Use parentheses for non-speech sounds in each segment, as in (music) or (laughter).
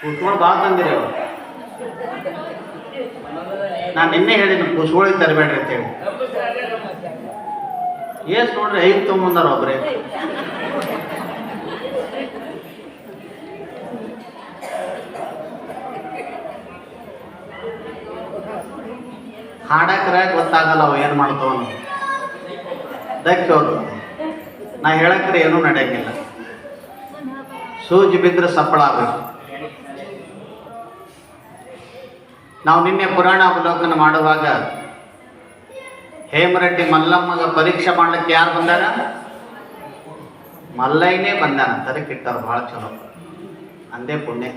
ಕೂತ್ಕೊಂಡು ಬಾ ತಂದಿರಿ ನಾನು ನಿನ್ನೆ ಹೇಳಿನಿ ಕೂಸ್ಗಳಿಗೆ ತರಬೇಡ್ರಿ ಅಂತೇಳಿ ಏಸ್ ನೋಡ್ರಿ, ಐದು ತೊಗೊಂಬಂದಾರ ಒಬ್ರೇ. ಹಾಡಕ್ರೆ ಗೊತ್ತಾಗಲ್ಲ ಅವು ಏನು ಮಾಡ್ತಾವ ದಕ್ಕೆ ನಾ ಹೇಳಕ್ರೆ ಏನೂ ನಡೆಯಂಗಿಲ್ಲ. ಸೂಜಿ ಬಿದ್ದರೆ ಸಪ್ಪಳ ಆಗ್ಬೇಕು. ನಾವು ನಿನ್ನೆ ಪುರಾಣ ಅವಲೋಕನ ಮಾಡುವಾಗ ಹೇಮರೆಡ್ಡಿ ಮಲ್ಲಮ್ಮಗ ಪರೀಕ್ಷೆ ಮಾಡಲಿಕ್ಕೆ ಯಾರು ಬಂದಾರ? ಮಲ್ಲಯ್ಯನೇ ಬಂದಾನ. ತರಕಿಟ್ಟವ್ರು ಭಾಳ ಚಲೋ. ಅಂದೇ ಪುಣ್ಯ.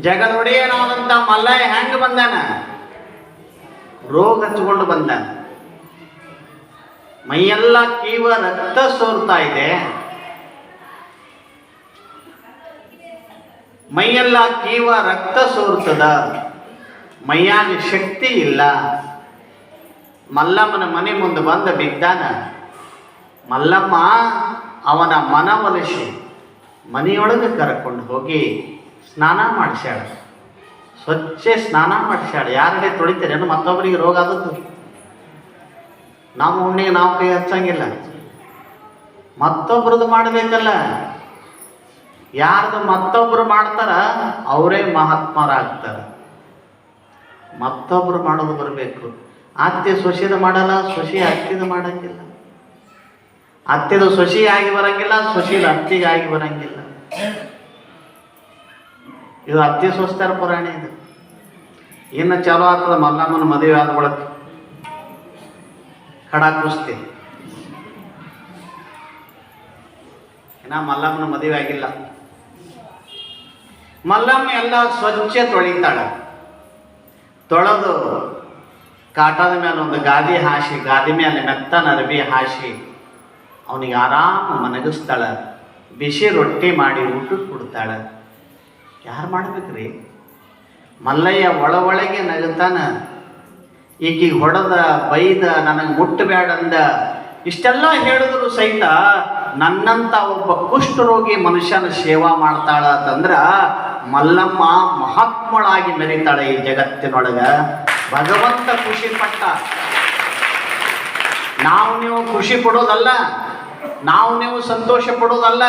ಜಗದ ಒಡೆಯನಾದಂತ ಮಲ್ಲಯ್ಯ ಹೆಂಗೆ ಬಂದಾನ? ರೋಗ ಹಚ್ಕೊಂಡು ಬಂದಾನ. ಮೈಯೆಲ್ಲ ಕೀವ ರಕ್ತ ಸೋರ್ತಾ ಇದೆ. ಮೈಯೆಲ್ಲ ಕೀವ ರಕ್ತ ಸೋರ್ತದ. ಮೈಯಾಗ ಶಕ್ತಿ ಇಲ್ಲ. ಮಲ್ಲಮ್ಮನ ಮನೆ ಮುಂದೆ ಬಂದ ಬಿದ್ದಾನ. ಮಲ್ಲಮ್ಮ ಅವನ ಮನವೊಲಿಸಿ ಮನೆಯೊಳಗೆ ಕರ್ಕೊಂಡು ಹೋಗಿ ಸ್ನಾನ ಮಾಡಿಸ್ಯಾಳ. ಸ್ವಚ್ಛ ಸ್ನಾನ ಮಾಡಿಸ್ಯಾಳ. ಯಾರಡೆ ತೊಳಿತೀರೇನು ಮತ್ತೊಬ್ಬರಿಗೆ ರೋಗ ಆದದ್ದು ನಮ್ಮ ಉಣ್ಣಿಗೆ ನಾವು ಕೈ ಹಚ್ಚಂಗಿಲ್ಲ. ಮತ್ತೊಬ್ರದ್ದು ಮಾಡಬೇಕಲ್ಲ? ಯಾರ್ದು ಮತ್ತೊಬ್ರು ಮಾಡ್ತಾರ, ಅವರೇ ಮಹಾತ್ಮರಾಗ್ತಾರ. ಮತ್ತೊಬ್ರು ಮಾಡೋದು ಬರಬೇಕು. ಅತ್ತೆ ಸೊಸೆದ ಮಾಡಲ್ಲ, ಸೊಸಿ ಅತ್ತಿದ ಮಾಡಂಗಿಲ್ಲ. ಅತ್ತೆದು ಸೊಸಿ ಆಗಿ ಬರಂಗಿಲ್ಲ, ಸೊಸಿದ ಅತ್ತಿಗೆ ಆಗಿ ಬರಂಗಿಲ್ಲ. ಇದು ಅತ್ತಿ ಸ್ವಸ್ಥರ ಪುರಾಣ ಇದು. ಇನ್ನು ಚಲೋ ಆಗ್ತದ, ಮಲ್ಲಮ್ಮನ ಮದುವೆ ಆದ ಖಡಾ ಕುಸ್ತಿ. ಇನ್ನ ಮಲ್ಲಮ್ಮನ ಮದುವೆ ಆಗಿಲ್ಲ. ಮಲ್ಲಮ್ಮ ಎಲ್ಲ ಸ್ವಚ್ಛ ತೊಳಿತಾಳ. ತೊಳೆದು ಕಾಟದ ಮೇಲೆ ಒಂದು ಗಾದಿ ಹಾಸಿ ಗಾದಿ ಮೇಲೆ ಮೆತ್ತನ ಅರಬಿ ಹಾಸಿ ಅವನಿಗೆ ಆರಾಮ ಮನಗಿಸ್ತಾಳ. ಬಿಸಿ ರೊಟ್ಟಿ ಮಾಡಿ ಊಟಕ್ಕೆ ಕೊಡ್ತಾಳ. ಯಾರು ಮಾಡ್ಬೇಕ್ರಿ? ಮಲ್ಲಯ್ಯ ಒಳ ಒಳಗೆ ನಗುತ್ತಾನ ಈಗೀಗ ಹೊಡೆದ, ಬೈದ, ನನಗೆ ಮುಟ್ಟಬೇಡಂದ ಇಷ್ಟೆಲ್ಲ ಹೇಳಿದ್ರು ಸಹಿತ ನನ್ನಂತ ಒಬ್ಬ ಕುಷ್ಠರೋಗಿ ಮನುಷ್ಯನ ಸೇವಾ ಮಾಡ್ತಾಳ ಅಂತಂದ್ರ ಮಲ್ಲಮ್ಮ ಮಹಾತ್ಮಳಾಗಿ ಮೆರೀತಾಳೆ ಈ ಜಗತ್ತಿನೊಳಗ. ಭಗವಂತ ಖುಷಿ ಪಟ್ಟ. ನಾವು ನೀವು ಖುಷಿ ಪಡೋದಲ್ಲ, ನಾವು ನೀವು ಸಂತೋಷ ಪಡೋದಲ್ಲ,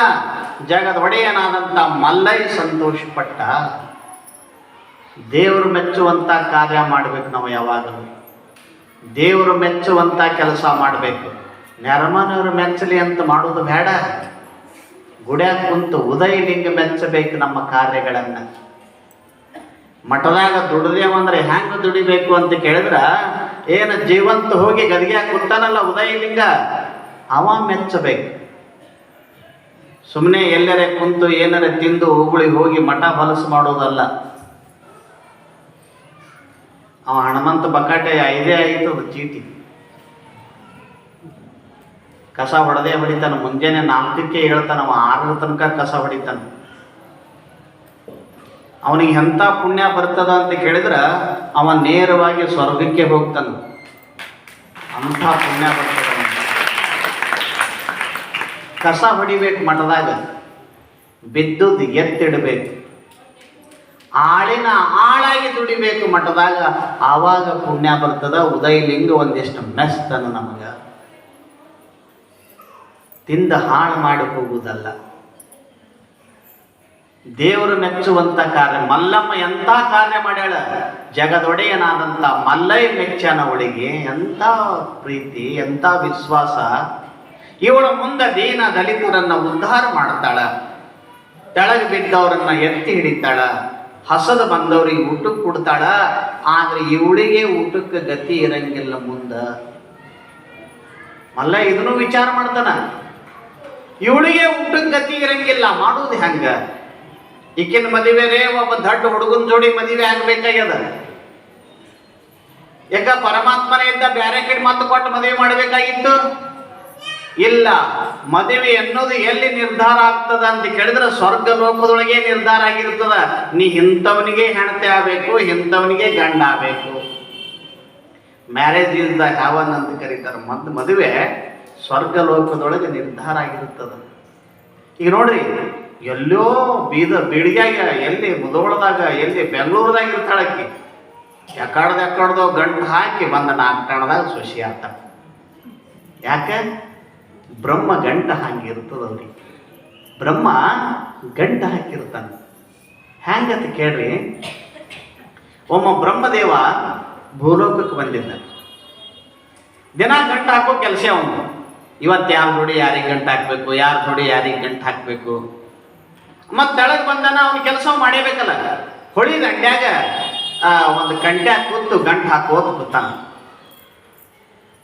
ಜಗದ ಒಡೆಯನಾದಂಥ ಮಲ್ಲೈ ಸಂತೋಷ ಪಟ್ಟ. ದೇವರು ಮೆಚ್ಚುವಂಥ ಕಾರ್ಯ ಮಾಡಬೇಕು ನಾವು ಯಾವಾಗಲೂ. ದೇವರು ಮೆಚ್ಚುವಂಥ ಕೆಲಸ ಮಾಡಬೇಕು. ನೆರಮನವರು ಮೆಚ್ಚಲಿ ಅಂತ ಮಾಡೋದು ಬೇಡ. ಗುಡ್ಯಾಗ ಕುಂತು ಉದಯಲಿಂಗ ಮೆಚ್ಚಬೇಕು ನಮ್ಮ ಕಾರ್ಯಗಳನ್ನು. ಮಠದಾಗ ದುಡಿದೇವಂದ್ರೆ ಹೆಂಗೆ ದುಡಿಬೇಕು ಅಂತ ಕೇಳಿದ್ರ, ಏನು ಜೀವಂತ ಹೋಗಿ ಗದಿಗೆ ಕೂತಾನಲ್ಲ ಉದಯಲಿಂಗ ಅವ ಮೆಚ್ಚಬೇಕು. ಸುಮ್ಮನೆ ಎಲ್ಲರೇ ಕುಂತು ಏನರೇ ತಿಂದು ಹೂಗಳಿಗೆ ಹೋಗಿ ಮಠ ಹೊಲಸು ಮಾಡೋದಲ್ಲ. ಅವ ಹನುಮಂತ ಬಕಾಟೆ ಐದೇ ಆಯಿತು ಚೀಟಿ. ಕಸ ಹೊಡೆದೇ ಹೊಡಿತಾನ. ಮುಂಜಾನೆ ನಾಲ್ಕಕ್ಕೆ ಹೇಳ್ತಾನ, ಅವ ಆರರ ತನಕ ಕಸ ಹೊಡಿತಾನ. ಅವನಿಗೆ ಎಂಥ ಪುಣ್ಯ ಬರ್ತದ ಅಂತ ಕೇಳಿದ್ರೆ ಅವ ನೇರವಾಗಿ ಸ್ವರ್ಗಕ್ಕೆ ಹೋಗ್ತಾನ. ಅಂಥ ಪುಣ್ಯ ಬರ್ತದ ಕಸ ಹೊಡಿಬೇಕು ಮಠದಾಗ, ಬಿದ್ದುದು ಎತ್ತಿಡಬೇಕು. ಆಳಿನ ಆಳಾಗಿ ದುಡಿಬೇಕು ಮಠದಾಗ, ಆವಾಗ ಪುಣ್ಯ ಬರ್ತದ. ಉದಯಲಿಂಗ ಒಂದಿಷ್ಟು ಮೆಸ್ತನ ನಮಗ. ತಿಂದ ಹಾಳು ಮಾಡಿ ಹೋಗುವುದಲ್ಲ. ದೇವರು ಮೆಚ್ಚುವಂತ ಕಾರ್ಯ, ಮಲ್ಲಮ್ಮ ಎಂಥ ಕಾರ್ಯ ಮಾಡ್ಯಾಳ? ಜಗದೊಡೆಯನಾದಂಥ ಮಲ್ಲೈ ಮೆಚ್ಚನ ಒಳಗೆ ಎಂಥ ಪ್ರೀತಿ ಎಂಥ ವಿಶ್ವಾಸ. ಇವಳ ಮುಂದೆ ದೀನ ದಲಿತರನ್ನ ಉದ್ಧಾರ ಮಾಡ್ತಾಳ. ತೆಳಗೆ ಬಿದ್ದವರನ್ನ ಎತ್ತಿ ಹಿಡಿತಾಳ. ಹಸದ ಬಂದವರಿಗೆ ಊಟಕ್ಕೆ ಕೊಡ್ತಾಳ. ಆದ್ರೆ ಇವಳಿಗೆ ಊಟಕ್ಕೆ ಗತಿ ಇರಂಗಿಲ್ಲ ಮುಂದ. ಮಲ್ಲ ಇದನ್ನು ವಿಚಾರ ಮಾಡ್ತಾನ. ಇವಳಿಗೆ ಊಟಕ್ಕೆ ಗತಿ ಇರಂಗಿಲ್ಲ, ಮಾಡುವುದು ಹೆಂಗ? ಈಕಿನ ಮದುವೆರೇ ಒಬ್ಬ ದಡ್ಡ ಹುಡುಗನ ಜೋಡಿ ಮದುವೆ ಆಗ್ಬೇಕಾಗ್ಯದ? ಯಾಕ ಪರಮಾತ್ಮನೆಯಿಂದ ಬ್ಯಾರೆ ಕಿಡ್ ಮಾತು ಕೊಟ್ಟು ಮದುವೆ ಮಾಡಬೇಕಾಗಿತ್ತು? ಇಲ್ಲ, ಮದುವೆ ಅನ್ನೋದು ಎಲ್ಲಿ ನಿರ್ಧಾರ ಆಗ್ತದ ಅಂತ ಕೇಳಿದ್ರೆ ಸ್ವರ್ಗ ಲೋಕದೊಳಗೆ ನಿರ್ಧಾರ ಆಗಿರ್ತದ. ನೀ ಇಂಥವನಿಗೆ ಹೆಣತೆ ಆಗ್ಬೇಕು, ಇಂಥವನಿಗೆ ಗಂಡ ಆಗಬೇಕು. ಮ್ಯಾರೇಜ್ ಇಸ್ ದ ಹ್ಯಾವನ್ ಅಂತ ಕರೀತಾರೆ? ಮದ್ ಮದುವೆ ಸ್ವರ್ಗ ಲೋಕದೊಳಗೆ ನಿರ್ಧಾರ ಆಗಿರುತ್ತದ. ಈಗ ನೋಡ್ರಿ ಎಲ್ಲೋ ಬೀದ ಬೀಳಿಗ್ಯಾಗ ಎಲ್ಲಿ ಮುದೋಳದಾಗ ಎಲ್ಲಿ ಬೆಂಗಳೂರದಾಗ ಇರ್ತಾಳಕ್ಕಿ ಯಾಕಡ್ದು ಯಾಕಡ್ದೋ ಗಂಟು ಹಾಕಿ ಬಂದ ನಾಲ್ಕು ಕಣದಾಗ ಸೊಸಿ ಆತ. ಯಾಕೆ? ಬ್ರಹ್ಮ ಗಂಟ ಅವ್ರಿಗೆ. ಬ್ರಹ್ಮ ಗಂಟ ಹಾಕಿರ್ತಾನೆ. ಹೆಂಗಂತ ಕೇಳ್ರಿ, ಒಮ್ಮ ಬ್ರಹ್ಮದೇವ ಭೂಲೋಕಕ್ಕೆ ಬಂದಿದ್ದ ದಿನ ಗಂಟು ಹಾಕೋ ಕೆಲಸ ಅವನು. ಇವತ್ತು ಯಾರು ನೋಡಿ ಯಾರಿಗೆ ಗಂಟು ಹಾಕಬೇಕು, ಯಾರು ನೋಡಿ ಯಾರಿಗೆ ಗಂಟು ಹಾಕಬೇಕು? ಮತ್ತೆ ತೆಳಗೆ ಬಂದಾನ ಅವ್ನ ಕೆಲಸ ಮಾಡೇಬೇಕಲ್ಲ ಹೊಳಿ ದಂಡ್ಯಾಗ ಒಂದು ಗಂಟೆ ಕೂತು ಗಂಟು ಹಾಕೋತ ಕೂತಾನ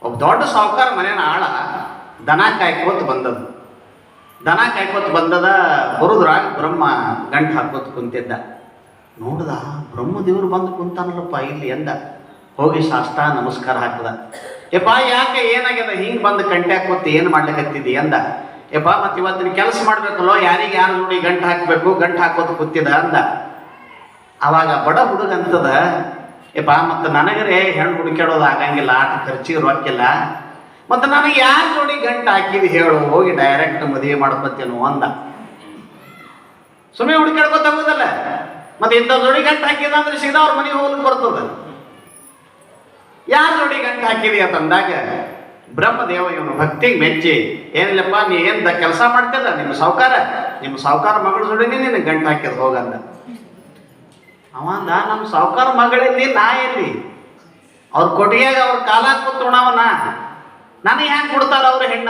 ಒಬ್ಬ ದೊಡ್ಡ ಸಾಹುಕಾರ ಮನೇನ ಆಳ ದನ ಕಾಯ್ಕೋತ ಬಂದದ್ದು ದನ ಕಾಯ್ಕೋತ ಬಂದದ, ಬರುದ್ರಾಗ ಬ್ರಹ್ಮ ಗಂಟು ಹಾಕೋತ ಕುಂತಿದ್ದ. ನೋಡ್ದ ಬ್ರಹ್ಮದೇವ್ರು ಬಂದು ಕುಂತಾನಲ್ಲಪ್ಪ ಇಲ್ಲಿ ಎಂದ. ಹೋಗಿ ಶಾಸ್ತ್ರ ನಮಸ್ಕಾರ ಹಾಕದ. ಯಪ್ಪ ಯಾಕೆ ಏನಾಗ್ಯದ? ಹಿಂಗೆ ಬಂದು ಗಂಟೆ ಕೂತು ಏನು ಮಾಡ್ಲಿಕತ್ತಿದ್ದಿ ಅಂದ. ಯಪ್ಪ ಮತ್ತೆ ಇವತ್ತಿನ ಕೆಲಸ ಮಾಡ್ಬೇಕಲ್ಲೋ, ಯಾರಿಗೆ ಯಾರು ನೋಡಿ ಗಂಟು ಹಾಕ್ಬೇಕು, ಗಂಟು ಹಾಕೋದು ಕೂತಿದ ಅಂದ. ಅವಾಗ ಬಡ ಹುಡುಗ ಅಂತದ ಯಪ್ಪ ಮತ್ತೆ ನನಗರೇ ಹೆಣ್ಣು ಹುಡುಕ್ಯಾಡೋದು ಆಗಂಗಿಲ್ಲ, ಆಟ ಖರ್ಚಿಗೆ ರೊಕ್ಕಿಲ್ಲ ಮತ್ತೆ ನನಗೆ ಯಾರು ನೋಡಿ ಗಂಟು ಹಾಕಿದ್ ಹೇಳು, ಹೋಗಿ ಡೈರೆಕ್ಟ್ ಮದುವೆ ಮಾಡ್ಕೊತೇನು ಅಂದ. ಸುಮ್ಮನೆ ಹುಡುಕ್ಯಾಡ್ಕೊತ ಹೋಗೋದಲ್ಲ ಮತ್ತೆ ಇಂಥ ಜೋಡಿ ಗಂಟು ಹಾಕಿದ ಅಂದ್ರೆ ಸೀದಾ ಅವ್ರ ಮನೆಗೆ ಹೋಗ್ಲಿಕ್ಕೆ ಬರ್ತದ. ಯಾರ ನೋಡಿ ಗಂಟು ಹಾಕಿದಿ ಅಂತಂದಾಗ ಬ್ರಹ್ಮದೇವ ಇವನು ಭಕ್ತಿಗೆ ಮೆಚ್ಚಿ, ಏನಿಲ್ಲಪ್ಪ, ನೀ ಏನ್ ಕೆಲಸ ಮಾಡ್ತಿಲ್ಲ ನಿಮ್ಮ ಸಾವುಕಾರ ನಿಮ್ಮ ಸಾವುಕಾರ ಮಗಳ ಸುಡಿನಿ ನಿನ್ನ ಗಂಟು ಹಾಕಿದ್ ಹೋಗಂದ ಅವಂದ ನಮ್ಮ ಸಾವುಕಾರ ಮಗಳಲ್ಲಿ ನಾ ಎಲ್ಲಿ? ಅವ್ರ ಕೊಟ್ಟಿಗೆಯಾಗ ಅವ್ರ ಕಾಲ ಕೂತ್ಕೊಂಡವನ ನನಗೆ ಹ್ಯಾಂಗ ಕೊಡ್ತಾರ ಅವ್ರ ಹೆಣ್ಣ?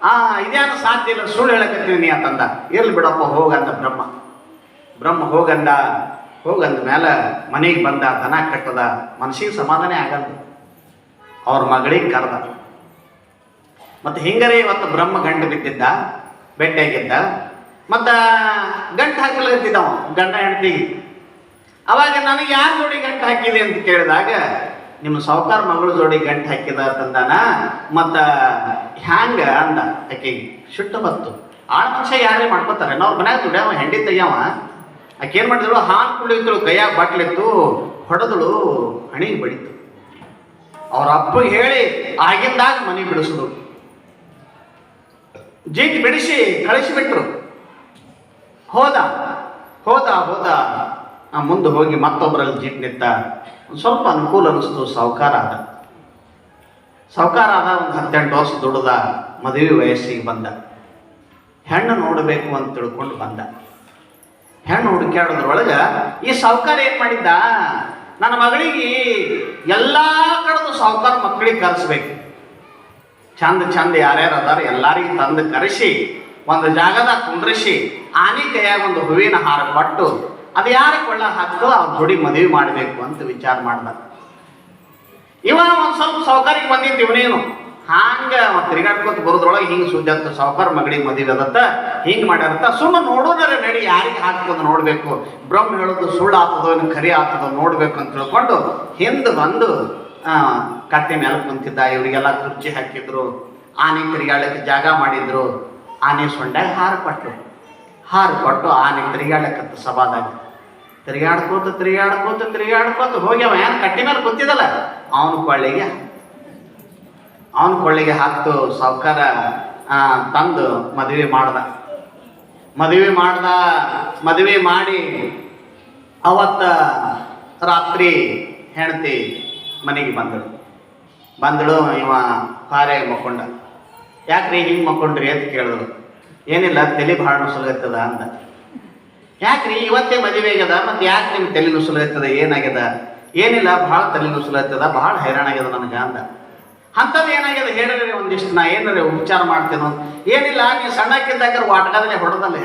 ಆ ಇದೇನು ಸಾಧ್ಯ ಇಲ್ಲ, ಸುಳ್ಳು ಹೇಳಕತ್ತೀನಿ ಅಂತಂದ ಇರ್ಲಿ ಬಿಡಪ್ಪ ಹೋಗಂದ ಬ್ರಹ್ಮ. ಬ್ರಹ್ಮ ಹೋಗಂದ ಹೋಗಂದ ಮೇಲೆ ಮನೆಗೆ ಬಂದ, ದನ ಕಟ್ಟದ ಮನಸ್ಸಿಗೆ ಸಮಾಧಾನ ಆಗಲ್ಲ ಅವ್ರ ಮಗಳಿಗೆ ಕರೆದ. ಮತ್ತು ಹಿಂಗರೇ ಇವತ್ತು ಬ್ರಹ್ಮ ಗಂಡು ಬಿದ್ದಿದ್ದ, ಬೆಟ್ಟಾಗಿದ್ದ. ಮತ್ತು ಗಂಟು ಹಾಕಲತ್ತಿದ್ದ ಅವ ಗಂಡ ಹೆಂಡತಿಗೆ ಅವಾಗ ನನಗೆ ಯಾರ ಜೋಡಿ ಗಂಟು ಹಾಕಿದೆ ಅಂತ ಕೇಳಿದಾಗ ನಿಮ್ಮ ಸಾವುಕಾರ ಮಗಳು ಜೋಡಿ ಗಂಟು ಹಾಕಿದ ತಂದಾನ ಮತ್ತು ಹ್ಯಾಂಗ? ಅಂದ. ಆಕೆಗೆ ಶುಟ್ಟ ಬತ್ತು ಆಳ ಮನುಷ್ಯ ಯಾರೇ ಮಾಡ್ಕೋತಾರೆ. ನಾವು ಮನ್ಯಾಗ ದುಡ್ಯಾವ, ಹೆಂಡಿ ತೆಗ್ಯಾವ. ಆಕೆ ಏನು ಮಾಡಿದಳು ಹಾನ್ ಕುಳಿತಳು ಕೈಯಾಗ ಬಾಟ್ಲಿತ್ತು, ಹೊಡೆದಳು, ಹಣಿಗೆ ಬಡಿತು. ಅವ್ರ ಅಪ್ಪಗೆ ಹೇಳಿ, ಆಗಿಂದಾಗ ಮನೆ ಬಿಡಿಸಿದ್ರು ಜೀಟ್ ಬಿಡಿಸಿ ಕಳಿಸಿಬಿಟ್ರು. ಹೋದ ಹೋದ ಹೋದ. ಮುಂದೆ ಹೋಗಿ ಮತ್ತೊಬ್ಬರಲ್ಲಿ ಜೀಟ್ ನಿಂತ ಒಂದ್ ಸ್ವಲ್ಪ ಅನುಕೂಲ ಅನಿಸ್ತು, ಸಾವುಕಾರ ಆದ. ಸಾವುಕಾರ ಆದ, ಒಂದು ಹತ್ತೆಂಟು ವರ್ಷ ದುಡ್ದ ಮದುವೆ ವಯಸ್ಸಿಗೆ ಬಂದ. ಹೆಣ್ಣು ನೋಡಬೇಕು ಅಂತ ತಿಳ್ಕೊಂಡು ಬಂದ. ಹೆಣ್ಣು ಹುಡುಕ್ಯಾಡೋದ್ರೊಳಗೆ ಈ ಸಾವುಕಾರ ಏನು ಮಾಡಿದ್ದ? ನನ್ನ ಮಗಳಿಗೆ ಎಲ್ಲ ಕಡೆದು ಸಾವುಕಾರ ಮಕ್ಕಳಿಗೆ ಕರೆಸ್ಬೇಕು. ಚಂದ ಚಂದ ಯಾರ್ಯಾರು ಅದಾರ ಎಲ್ಲರಿಗೆ ತಂದು ಕರೆಸಿ, ಒಂದು ಜಾಗದಾಗ ಕುಂದ್ರಿಸಿ, ಆನೆ ಕೈಯಾಗ ಒಂದು ಹೂವಿನ ಹಾರ ಕೊಟ್ಟು, ಅದು ಯಾರ ಕೊಳ್ಳ ಹಾಕ್ತೋ ಅವ್ರ ಜೋಡಿ ಮದುವೆ ಮಾಡಬೇಕು ಅಂತ ವಿಚಾರ ಮಾಡ್ದ. ಇವ ಒಂದು ಸ್ವಲ್ಪ ಸೌಕರ್ಯಕ್ಕೆ ಬಂದಿತ್ತು ಇವನೇನು? ಹಾಂಗ ಅವ ತಿರುಗಾಡ್ಕೊತ ಬರೋದ್ರೊಳಗೆ ಹಿಂಗ್ ಅಂತ ಸಾವುಕಾರ ಮಗಳಿಗೆ ಮದುವೆ ಅದತ್ತ ಹಿಂಗ್ ಮಾಡ್ಯಾರತ್ತ ಸುಮ್ಮನೆ ನೋಡೋದ್ರೆ ನಡಿ ಯಾರಿಗೆ ಹಾಕ್ತದ ನೋಡ್ಬೇಕು? ಬ್ರಹ್ಮ ಹೇಳೋದು ಸುಳ್ಳು ಆತದೋ ಏನು ಖರಿ ಆತದೋ ನೋಡ್ಬೇಕು ಅಂತ ತಿಳ್ಕೊಂಡು ಹಿಂದೆ ಬಂದು ಆ, ಕಟ್ಟೆ ಮೇಲೆ ಕುಂತಿದ್ದ. ಇವರಿಗೆಲ್ಲ ಕುರ್ಚಿ ಹಾಕಿದ್ರು. ಆನೆ ತಿರುಗಾಡಕ್ಕೆ ಜಾಗ ಮಾಡಿದ್ರು. ಆನೆ ಸೊಂಡಾಗ ಹಾರ ಕೊಟ್ಟರು ಹಾರ ಕೊಟ್ಟು ಆನೆ ತಿರುಗಾಡಕ್ಕಂತ ಸಭಾದಾಗ ತಿರುಗಾಡ್ಕೋತ ತಿರುಗಾಡ್ಕೋತ ತಿರುಗಾಡ್ಕೋತ ಹೋಗ್ಯಾವ. ಏನು ಕಟ್ಟಿ ಮೇಲೆ ಕುಂತಿದಲ್ಲ ಅವನ ಕೊಳ್ಳಿಗೆ ಅವನ ಕೊಳ್ಳಿಗೆ ಹಾಕ್ತು ಸಾವುಕಾರ ತಂದು ಮದುವೆ ಮಾಡ್ದ. ಮದುವೆ ಮಾಡ್ದ, ಮದುವೆ ಮಾಡಿ ಅವತ್ತ ರಾತ್ರಿ ಹೆಂಡತಿ ಮನೆಗೆ ಬಂದಳು. ಬಂದಳು ಇವ ಪಾರೆ ಮಕ್ಕೊಂಡ. ಯಾಕ್ರಿ ಹಿಂಗೆ ಮಕ್ಕೊಂಡ್ರಿ ಅಂತ ಕೇಳಿದ್ರು ಏನಿಲ್ಲ, ತಲೆ ಭಾಳ ನುಸುಲಾಗ್ತದ ಅಂದ. ಯಾಕ್ರಿ ಇವತ್ತೇ ಮದುವೆ ಆಗ್ಯದ ಮತ್ತೆ ಯಾಕೆ ನಿಮ್ಗೆ ತಲೆ ನುಸುಲಾಗ್ತದ ಏನಾಗ್ಯದ? ಏನಿಲ್ಲ, ಭಾಳ ತಲೆ ನುಸುಲಾಗ್ತದ ಭಾಳ ಹೈರಾಣ ಆಗ್ಯದ ನನಗೆ ಅಂದ. ಅಂಥದ್ದು ಏನಾಗಿದೆ? ಹೇಳಿರಿ ಒಂದಿಷ್ಟು ನಾ ಏನಾರ ಉಪಚಾರ ಮಾಡ್ತೇನೆ ಅಂತ. ಏನಿಲ್ಲ ನೀವು ಸಣ್ಣಕ್ಕಿದ್ದಾಗ ವಾಟಕದಲ್ಲೇ ಹೊಡೆದಲ್ಲ?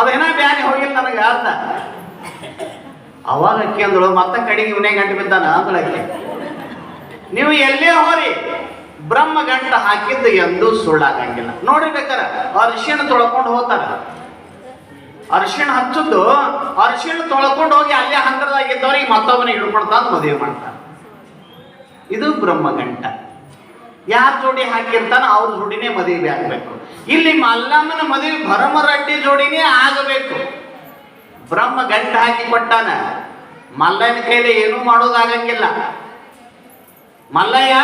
ಅದೇನ ಬ್ಯಾನಿ ಹೋಗಿಲ್ಲ ನನಗೆ ಅರ್ಥ. ಅವಾಗ ಅಕ್ಕಿ ಅಂದಳು ಮತ್ತೆ ಕಡೆಗೆ ಇವನೇ ಗಂಟೆ ಬಿದ್ದಾನ ಅಂದಳಕ್ಕೆ ನೀವು ಎಲ್ಲೇ ಹೋರಿ, ಬ್ರಹ್ಮ ಗಂಟ ಹಾಕಿದ್ದು ಎಂದೂ ಸುಳ್ಳಾಗಂಗಿಲ್ಲ. ನೋಡಿ ಬೇಕಾರೆ, ಅರಿಶಿಣ ತೊಳ್ಕೊಂಡು ಹೋಗ್ತಾರ. ಅರ್ಶಿಣ ಹಚ್ಚದ್ದು, ಅರ್ಶಿಣ ತೊಳ್ಕೊಂಡು ಹೋಗಿ ಅಲ್ಲೇ ಹಂತದಾಗಿದ್ದವ್ರಿಗೆ ಮತ್ತೊಬ್ಬನಿಗೆ ಹಿಡ್ಕೊಳ್ತಾಂದು ಮದುವೆ ಮಾಡ್ತಾರೆ ಇದು ಬ್ರಹ್ಮ ಗಂಟ ಯಾರ ಜೋಡಿ ಹಾಕಿರ್ತಾನ ಅವ್ರ ಜೋಡಿನೇ ಮದುವೆ ಆಗಬೇಕು. ಇಲ್ಲಿ ಮಲ್ಲಮ್ಮನ ಮದುವೆ ಭರಮರಡ್ಡಿ ಜೋಡಿನೇ ಆಗಬೇಕು. ಬ್ರಹ್ಮ ಗಂಟ ಹಾಕಿ ಕೊಟ್ಟಾನ. ಮಲ್ಲನ ಕೈಲಿ ಏನೂ ಮಾಡೋದಾಗಂಗಿಲ್ಲ. ಮಲ್ಲಯ್ಯ,